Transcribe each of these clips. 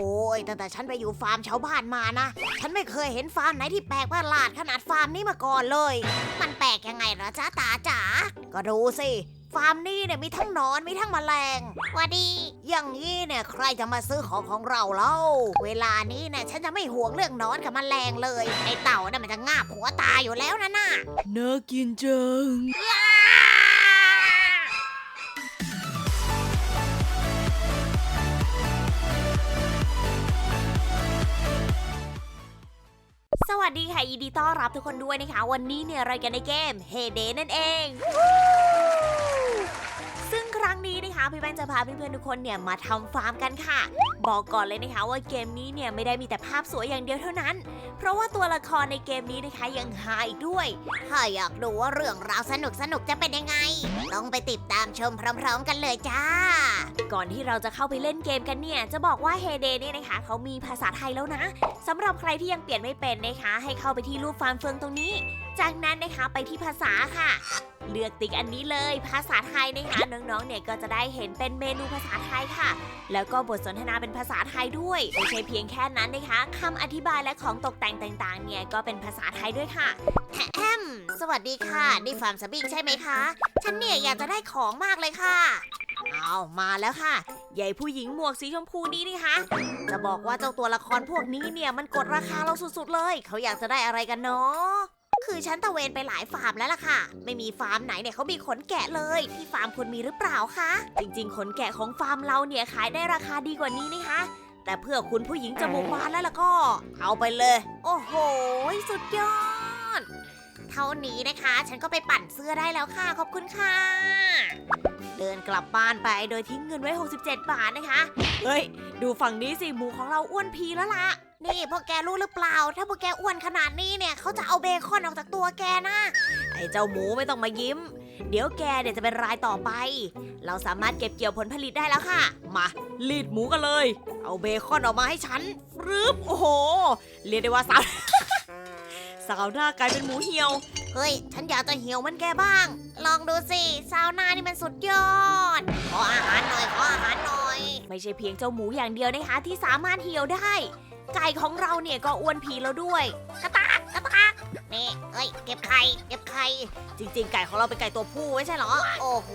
อ้ยตั้งแต่ฉันไปอยู่ฟาร์มชาวบ้านมานะ ฉันไม่เคยเห็นฟาร์มไหนที่แปลกประหลาดขนาดฟาร์มนี้มาก่อนเลย มันแปลกยังไงเหรอจ้าตาจ๋า ก็ดูสิ ฟาร์มนี้เนี่ยมีทั้งหนอนมีทั้งแมลงว่าดี อย่างนี้เนี่ยใครจะมาซื้อของของเราเล่า เวลานี้เนี่ยฉันจะไม่ห่วงเรื่องหนอนกับแมลงเลย ไอเต่าน่ะมันจะงาบหัวตายอยู่แล้วนะน่ะน่ากินจัง สวัสดีค่ะยินดีต้อนรับทุกคนด้วยนะคะ วันนี้เนี่ยเรากันในเกมเฮเดนั่นเองซึ่งครั้ง นี้นะคะพี่แป้งจะพาเพื่อนๆทุกคนเนี่ยมาทำฟาร์มกันค่ะ บอกก่อนเลยนะคะว่าเกมนี้เนี่ยไม่ได้มีแต่ภาพสวยอย่างเดียวเท่านั้น เพราะว่าตัวละครในเกมนี้นะคะยังหาอีกด้วย ถ้าอยากดูว่าเรื่องราวสนุกสนุกจะเป็นยังไง ต้องไปติดตามชมพร้อม ๆ กันเลยจ้า ก่อนที่เราจะเข้าไปเล่นเกมกันเนี่ยจะบอกว่า h e y Day เนี่ยนะคะเขามีภาษาไทยแล้วนะสำหรับใครที่ยังเปลี่ยนไม่เป็นนะคะ ให้เข้าไปที่รูปฟาร์มเฟืองตรงนี้ จากนั้นนะคะไปที่ภาษาค่ะ เลือกติ๊กอันนี้เลย ภาษาไทยนะคะน้องๆเนี่ยก็จะได้เห็นเป็นเมนูภาษาไทยค่ะ แล้วก็บทสนทนาเป็นภาษาไทยด้วยไม่ใช่เพียงแค่นั้นนะคะคำอธิบายและของตกแต่งต่างๆ เนี่ยก็เป็นภาษาไทยด้วยค่ะแฮมสวัสดีค่ะ นี่ฟาร์มสบิงใช่ไหมคะ ฉันเนี่ยอยากจะได้ของมากเลยค่ะเอามาแล้วค่ะ ใหญ่ผู้หญิงหมวกสีชมพูนี้นี่คะ จะบอกว่าเจ้าตัวละครพวกนี้เนี่ยมันกดราคาเราสุดๆเลย เขาอยากจะได้อะไรกันเนาะ คือฉันตะเวนไปหลายฟาร์มแล้วล่ะค่ะ ไม่มีฟาร์มไหนเนี่ยเขามีขนแกะเลย ที่ฟาร์มคุณมีหรือเปล่าคะ จริงๆ ขนแกะของฟาร์มเราเนี่ยขายได้ราคาดีกว่านี้นะคะ แต่เพื่อคุณผู้หญิงจมูกบานแล้วล่ะก็ เอาไปเลย โอ้โห สุดยอด เท่านี้นะคะ ฉันก็ไปปั่นเสื้อได้แล้วค่ะ ขอบคุณค่ะ เดินกลับบ้านไปโดยทิ้งเงินไว้ 67 บาทนะคะ เฮ้ย ดูฝั่งนี้สิ หมูของเราอ้วนพีแล้วล่ะ นี่พวกแกรู้หรือเปล่า ถ้าพวกแกอ้วนขนาดนี้เนี่ยเขาจะเอาเบคอนออกจากตัวแกนะ ไอ้เจ้าหมูไม่ต้องมายิ้ม เดี๋ยวแกเดี๋ยวจะเป็นรายต่อไป เราสามารถเก็บเกี่ยวผลผลิตได้แล้วค่ะ มารีดหมูกันเลย เอาเบคอนออกมาให้ฉันรึบโอ้โห เรียกได้ว่าสาวสาวหน้ากลายเป็นหมูเหี่ยว เฮ้ย ฉันอยากจะเหี่ยวมันแกบ้าง ลองดูสิซาวหน่านี่มันสุดยอด ขออาหารหน่อย ขออาหารหน่อย ไม่ใช่เพียงเจ้าหมูอย่างเดียวนะคะที่สามารถเหี่ยวได้ ไก่ของเราเนี่ยก็อ้วนผีแล้วด้วย กระตากกระตากนี่เอ้ยเก็บไข่เก็บไข่จริง ๆ ไก่ของเราเป็นไก่ตัวผู้ไม่ใช่เหรอ โอ้โห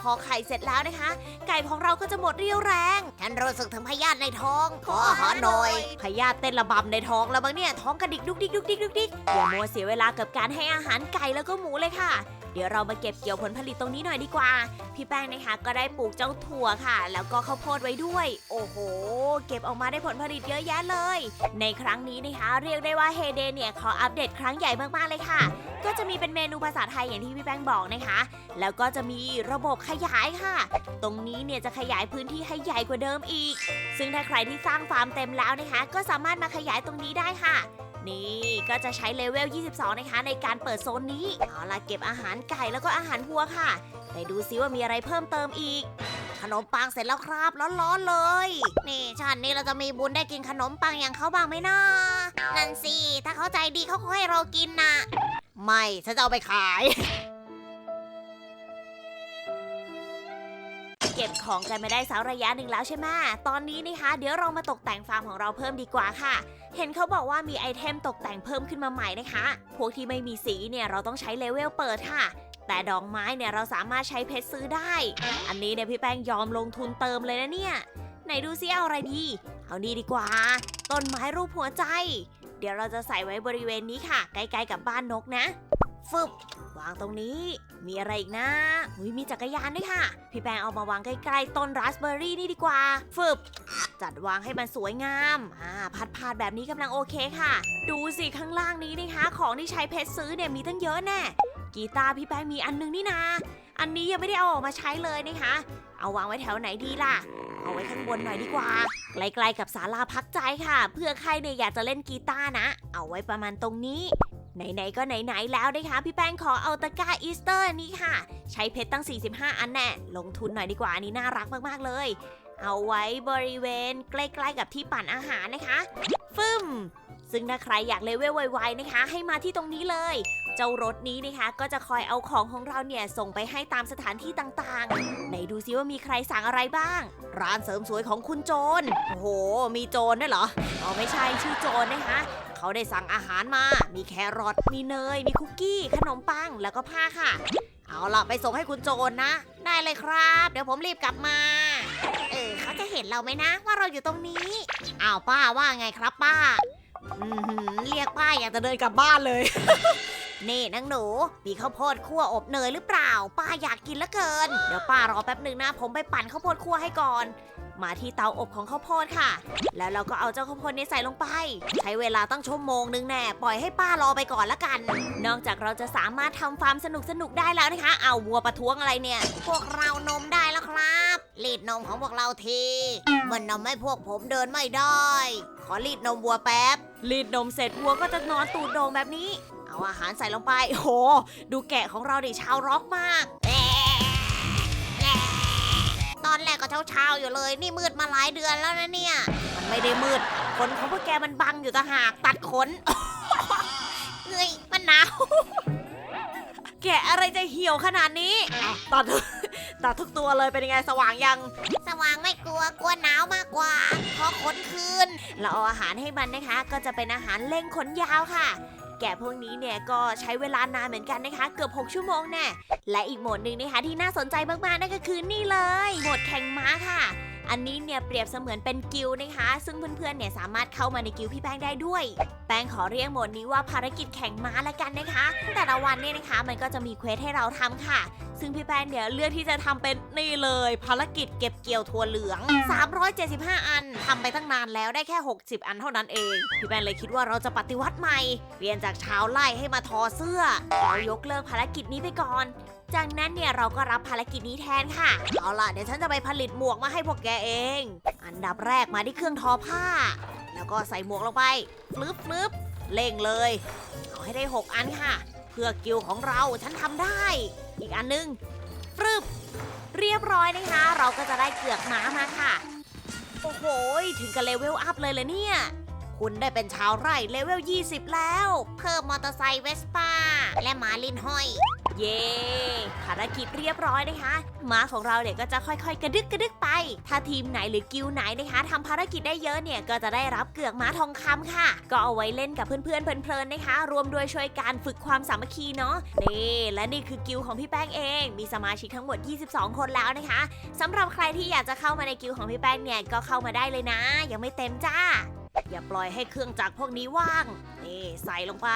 พอไข่เสร็จแล้วนะคะ ไก่ของเราก็จะหมดเรี่ยวแรงฉันรู้สึกถึงพยาธิในท้อง ขออาหารหน่อย พยาธิเต้นระบำในท้องแล้วบางเนี่ยท้องกระดิกดุกดิกดุกดิกดุกดิกอย่ามัวเสียเวลากับการให้อาหารไก่แล้วก็หมูเลยค่ะ เดี๋ยวเรามาเก็บเกี่ยวผลผลิตตรงนี้หน่อยดีกว่า พี่แป้งนะคะก็ได้ปลูกเจ้าถั่วค่ะ แล้วก็ข้าวโพดไว้ด้วย โอ้โห เก็บออกมาได้ผลผลิตเยอะแยะเลย ในครั้งนี้นะคะเรียกได้ว่าเฮเดเนี่ยขออัปเดตครั้งใหญ่มากๆเลยค่ะ ก็จะมีเป็นเมนูภาษาไทยอย่างที่พี่แป้งบอกนะคะ แล้วก็จะมีระบบขยายค่ะ ตรงนี้เนี่ยจะขยายพื้นที่ให้ใหญ่กว่าเดิมอีก ซึ่งถ้าใครที่สร้างฟาร์มเต็มแล้วนะคะ ก็สามารถมาขยายตรงนี้ได้ค่ะ นี่ก็จะใช้เลเวล 22 นะคะ ในการเปิดโซนนี้ เอาล่ะเก็บอาหารไก่แล้วก็อาหารวัวค่ะ ไปดูซิว่ามีอะไรเพิ่มเติมอีก ขนมปังเสร็จแล้วครับร้อนๆเลย นี่ชาตินี้เราจะมีบุญได้กินขนมปังอย่างเขาบ้างไหมนะนั่นสิถ้าเขาใจดีเขาก็ให้เรากินนะไม่ฉันจะเอาไปขาย เก็บของกันมาได้สักระยะหนึ่งแล้วใช่ไหมตอนนี้นะคะ เดี๋ยวเรามาตกแต่งฟาร์มของเราเพิ่มดีกว่าค่ะ เห็นเขาบอกว่ามีไอเทมตกแต่งเพิ่มขึ้นมาใหม่นะคะ พวกที่ไม่มีสีเนี่ยเราต้องใช้เลเวลเปิดค่ะ แต่ดอกไม้เนี่ยเราสามารถใช้เพชรซื้อได้ อันนี้เนี่ยพี่แป้งยอมลงทุนเติมเลยนะเนี่ย ไหนดูซิเอาอะไรดี เอานี่ดีกว่า ต้นไม้รูปหัวใจ เดี๋ยวเราจะใส่ไว้บริเวณนี้ค่ะ ใกล้ๆกับบ้านนกนะ ฟึบวางตรงนี้ มีอะไรอีกนะอุยมีจักรยานด้วยค่ะ พี่แปงเอามาวางใกล้ๆต้นราสเบอร์รี่นี่ดีกว่า ฟึบ จัดวางให้มันสวยงาม อ่า พัดพาดแบบนี้กำลังโอเคค่ะ ดูสิข้างล่างนี้นะคะ ของที่ใช้เพชรซื้อเนี่ยมีตั้งเยอะแน่ กีตาร์พี่แปงมีอันนึงนี่นา อันนี้ยังไม่ได้เอาออกมาใช้เลยนะคะ เอาวางไว้แถวไหนดีล่ะ เอาไว้ข้างบนหน่อยดีกว่า ใกล้ๆกับศาลาพักใจค่ะ เพื่อใครเนี่ยอยากจะเล่นกีตาร์นะ เอาไว้ประมาณตรงนี้ ไหนๆก็ไหนๆแล้วนะคะพี่แป้งขอเอาตะกร้าอีสเตอร์นี้ค่ะ ใช้เพชรตั้ง 45 อันแน่ลงทุนหน่อยดีกว่าอันนี้น่ารักมากๆเลย เอาไว้บริเวณใกล้ๆกับที่ปั่นอาหารนะคะฟึ่มซึ่งถ้าใครอยากเลเวลไวๆนะคะ ให้มาที่ตรงนี้เลย เจ้ารถนี้นะคะ ก็จะคอยเอาของของเราเนี่ยส่งไปให้ตามสถานที่ต่างๆไหนดูซิว่ามีใครสั่งอะไรบ้าง ร้านเสริมสวยของคุณโจรโอ้โห มีโจรด้วยเหรออ๋อไม่ใช่ชื่อโจรนะคะ เขาได้สั่งอาหารมา มีแครอท มีเนย มีคุกกี้ ขนมปัง แล้วก็ผ้าค่ะ เอาล่ะไปส่งให้คุณโจรนะ ได้เลยครับ เดี๋ยวผมรีบกลับมา เออเขาจะเห็นเราไหมนะ ว่าเราอยู่ตรงนี้ อ้าวป้าว่าไงครับป้าอือหือเรียกป้าอยากจะเดินกลับบ้านเลย นี่นางหนู มีข้าวโพดคั่วอบเนยหรือเปล่า ป้าอยากกินเหลือเกิน เดี๋ยวป้ารอแป๊บหนึ่งนะ ผมไปปั่นข้าวโพดคั่วให้ก่อน มาที่เตาอบของข้าวโพดค่ะ แล้วเราก็เอาเจ้าข้าวโพดนี้ใส่ลงไป ใช้เวลาตั้งชั่วโมงนึงแน่ ปล่อยให้ป้ารอไปก่อนละกัน นอกจากเราจะสามารถทำฟาร์มสนุกสนุกได้แล้วนะคะ เอาวัวประท้วงอะไรเนี่ย พวกเรานมได้แล้วครับรีดนมของพวกเราทีมันนำให้พวกผมเดินไม่ได้ ขอรีดนมวัวแป๊บ รีดนมเสร็จวัวก็จะนอนตูดโด่งแบบนี้ เอาอาหารใส่ลงไปโห ดูแกะของเราดิชาวร็อกมากแอะแอะ ตอนแรกก็เช้าๆอยู่เลย นี่มืดมาหลายเดือนแล้วนะเนี่ย มันไม่ได้มืด ขนของพวกแกมันบังอยู่ต่างหากตัดขนเฮ้ยมันหนาว แกอะไรจะเหี่ยวขนาดนี้อะตัด ตัดทุกตัวเลยเป็นยังไงสว่างยัง สว่างไม่กลัวกลัวหนาวมากกว่า ขอขนคืน เราเอาอาหารให้มันนะคะ ก็จะเป็นอาหารเล่งขนยาวค่ะ แกะพวกนี้เนี่ยก็ใช้เวลานานเหมือนกันนะคะ เกือบ 6 ชั่วโมงแน่และอีกโหมดหนึ่งนะคะที่น่าสนใจมากๆนั่นก็คือนี่เลยโหมดแข่งม้าค่ะ อันนี้เนี่ยเปรียบเสมือนเป็นกิลนะคะ ซึ่งเพื่อนๆเนี่ยสามารถเข้ามาในกิลพี่แป้งได้ด้วย แป้งขอเรียกหมดนี้ว่าภารกิจแข่งม้าละกันนะคะ แต่ละวันเนี่ยนะคะมันก็จะมีเควสให้เราทำค่ะ ซึ่งพี่แป้งเนี่ยเลือกที่จะทำเป็นนี่เลย ภารกิจเก็บเกี่ยวถั่วเหลือง 375 อันทำไปตั้งนานแล้วได้แค่ 60 อันเท่านั้นเอง พี่แป้งเลยคิดว่าเราจะปฏิวัติใหม่เปลี่ยนจากชาวไร่ให้มาทอเสื้อเรายกเลิกภารกิจนี้ไปก่อน จากนั้นเนี่ยเราก็รับภารกิจนี้แทนค่ะ เอาล่ะเดี๋ยวฉันจะไปผลิตหมวกมาให้พวกแกเอง อันดับแรกมาที่เครื่องทอผ้า แล้วก็ใส่หมวกลงไปฟลึบฟลึบเล่งเลย เอาให้ได้ 6 อันค่ะ เพื่อกิลของเราฉันทำได้ อีกอันหนึงฟรึบเรียบร้อยนะคะ เราก็จะได้เกือกม้ามาค่ะ โอ้โห ถึงกับเลเวลอัพเลยเลยเนี่ยคุณได้เป็นชาวไร่เลเวล 20 แล้ว เพิ่มมอเตอร์ไซค์เวสป้า และหมาลินห้อย เย้ภารกิจเรียบร้อยนะคะม้าของเราเนี่ยก็จะค่อยๆ กระดึกกระดึกไป ถ้าทีมไหนหรือกิลด์ไหนนะคะทำภารกิจได้เยอะเนี่ยก็จะได้รับเกือกม้าทองคำค่ะ ก็เอาไว้เล่นกับเพื่อนๆเพลินๆนะคะ รวมด้วยช่วยการฝึกความสามัคคีเนาะนี่และนี่คือกิลด์ของพี่แป้งเอง มีสมาชิกทั้งหมด 22 คนแล้วนะคะสำหรับใครที่อยากจะเข้ามาในกิลด์ของพี่แป้งเนี่ยก็เข้ามาได้เลยนะ ยังไม่เต็มจ้า อย่าปล่อยให้เครื่องจักรพวกนี้ว่าง นี่ใส่ลงไป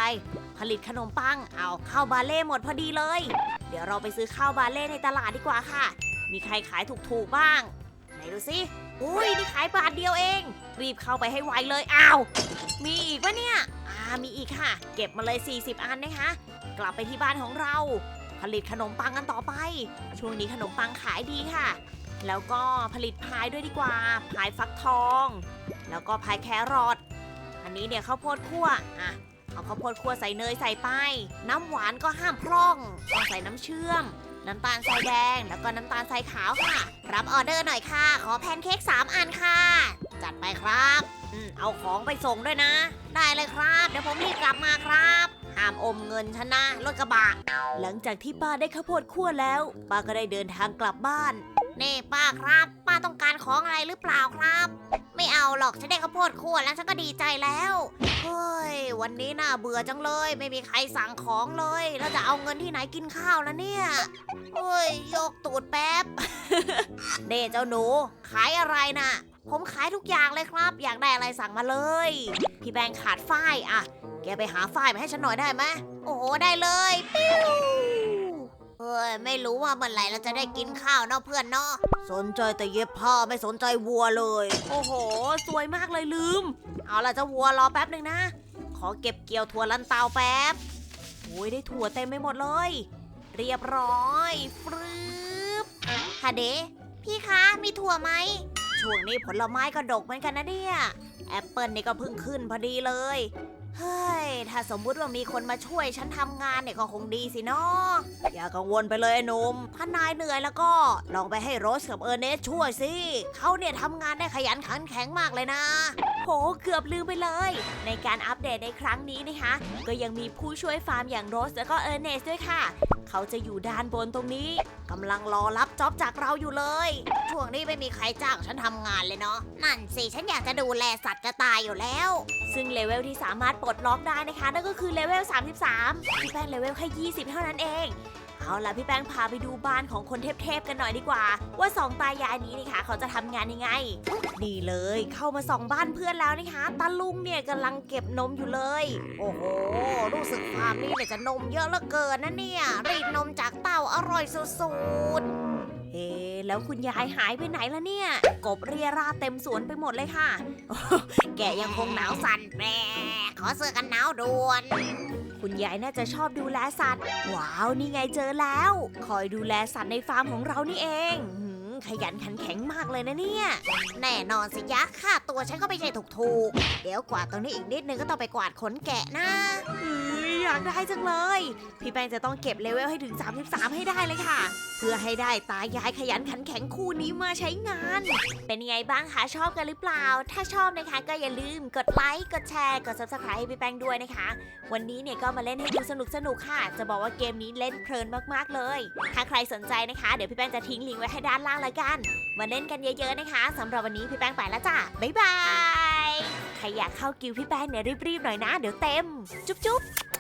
ผลิตขนมปัง เอาข้าวบาเล่หมดพอดีเลย เดี๋ยวเราไปซื้อข้าวบาเล่ในตลาดดีกว่าค่ะ มีใครขายถูกๆบ้าง ไหนดูสิ อุ้ยนี่ขายบาทเดียวเอง รีบเข้าไปให้ไวเลย อ้าว มีอีกปะเนี่ย อ่า มีอีกค่ะ เก็บมาเลย 40 อันนะคะ กลับไปที่บ้านของเรา ผลิตขนมปังกันต่อไป ช่วงนี้ขนมปังขายดีค่ะ แล้วก็ผลิตพายด้วยดีกว่า พายฟักทอง แล้วก็พายแครอทอันนี้เนี่ยข้าวโพดคั่วอะเอาข้าวโพดคั่วใส่เนยใส่ไป น้ำหวานก็ห้ามพร่องต้องใส่น้ำเชื่อม น้ำตาลทรายแดง แล้วก็น้ำตาลทรายขาวค่ะ รับออเดอร์หน่อยค่ะ ขอแพนเค้ก3อันค่ะ จัดไปครับอืมเอาของไปส่งด้วยนะ ได้เลยครับ เดี๋ยวผมรีบกลับมาครับห้ามอมเงินฉันนะรถกระบะ หลังจากที่ป้าได้ข้าวโพดคั่วแล้ว ป้าก็ได้เดินทางกลับบ้าน นี่ป้าครับ ป้าต้องการของอะไรหรือเปล่าครับ ไม่เอาหรอกฉันได้ข้าวโพดคั่วแล้วฉันก็ดีใจแล้วเฮ้ยวันนี้น่าเบื่อจังเลย ไม่มีใครสั่งของเลยแล้วจะเอาเงินที่ไหนกินข้าวแล้วเนี่ยเฮ้ยยกตูดแป๊บ เน่เจ้าหนู ขายอะไรน่ะ ผมขายทุกอย่างเลยครับ อยากได้อะไรสั่งมาเลย พี่แบงค์ขาดฝ้ายอะแกไปหาฝ้ายมาให้ฉันหน่อยได้ไหมโอ้โหได้เลยปิ้ว เฮ้ยไม่รู้ว่าเมื่อไหร่เราจะได้กินข้าวเนาะเพื่อนเนาะสนใจแต่เย็บผ้าไม่สนใจวัวเลย โอ้โห สวยมากเลยลืม เอาล่ะเจ้าวัวรอแป๊บหนึ่งนะ ขอเก็บเกี่ยวถั่วลันเตาแป๊บโอ้ยได้ถั่วเต็มไปหมดเลย เรียบร้อยฟรึบฮะเดพี่คะมีถั่วไหมช่วงนี้ผลไม้ก็ดกเหมือนกันนะเนี่ยแอปเปิลนี่ก็เพิ่งขึ้นพอดีเลย เฮ้ย ถ้าสมมุติว่ามีคนมาช่วยฉันทำงานเนี่ยก็คงดีสิเนาะอย่ากังวลไปเลยไอ้หนุ่มถ้านายเหนื่อยแล้วก็ ลองไปให้โรสกับเออร์เนสช่วยสิเขาเนี่ยทำงานได้ขยันขันแข็งมากเลยนะ โหเกือบลืมไปเลย ในการอัปเดตในครั้งนี้นะคะ ก็ยังมีผู้ช่วยฟาร์มอย่างโรสแล้วก็เออร์เนสด้วยค่ะ เขาจะอยู่ด้านบนตรงนี้กำลังรอรับจ็อบจากเราอยู่เลย ช่วงนี้ไม่มีใครจ้างฉันทำงานเลยเนาะนั่นสิฉันอยากจะดูแลสัตว์จะตายอยู่แล้ว ซึ่งเลเวลที่สามารถปลดล็อกได้นะคะนั่นก็คือเลเวล33พี่แป้งเลเวลแค่20 เท่านั้นเอง เอาล่ะพี่แป้งพาไปดูบ้านของคนเทพๆกันหน่อยดีกว่า ว่าสองตายายนี้นะคะเขาจะทำงานยังไงนี่เลยเข้ามาส่องบ้านเพื่อนแล้วนะคะตาลุงเนี่ยกำลังเก็บนมอยู่เลย โอ้โหรู้สึกฟาร์มนี่เนี่ยจะนมเยอะเหลือเกินนะเนี่ยรีดนมจากเต้าอร่อยสุดๆเอ๊แล้วคุณยายหายไปไหนละเนี่ย กบเรียราเต็มสวนไปหมดเลยค่ะ แกยังคงหนาวสั่นแปรขอเสื้อกันหนาวด่วน คุณยายน่าจะชอบดูแลสัตว์ ว้าว นี่ไงเจอแล้ว คอยดูแลสัตว์ในฟาร์มของเรานี่เอง ขยันขันแข็งมากเลยนะเนี่ย แน่นอนสิยะค่าตัวฉันก็ไม่ใช่ถูกๆ เดี๋ยวกวาดตรงนี้อีกนิดนึงก็ต้องไปกวาดขนแกะนะเฮ้ยอยากได้จังเลย พี่แป้งจะต้องเก็บเลเวลให้ถึง 33 ให้ได้เลยค่ะ เพื่อให้ได้ตายายขยันขันแข็งคู่นี้มาใช้งาน เป็นยังไงบ้างคะชอบกันหรือเปล่า ถ้าชอบนะคะก็อย่าลืมกดไลค์กดแชร์กด subscribe ให้พี่แป้งด้วยนะคะ วันนี้เนี่ยก็มาเล่นให้ดูสนุกสนุกค่ะ จะบอกว่าเกมนี้เล่นเพลินมากๆเลย ถ้าใครสนใจนะคะ เดี๋ยวพี่แป้งจะทิ้งลิงก์ไว้ให้ด้านล่างเอยกัน มาเล่นกันเยอะๆนะคะสำหรับวันนี้พี่แป้งไปแล้วจ้ะ บ๊ายบาย ใครอยากเข้ากิวพี่แป้งเนี่ยรีบๆหน่อยนะ เดี๋ยวเต็ม จุ๊บๆ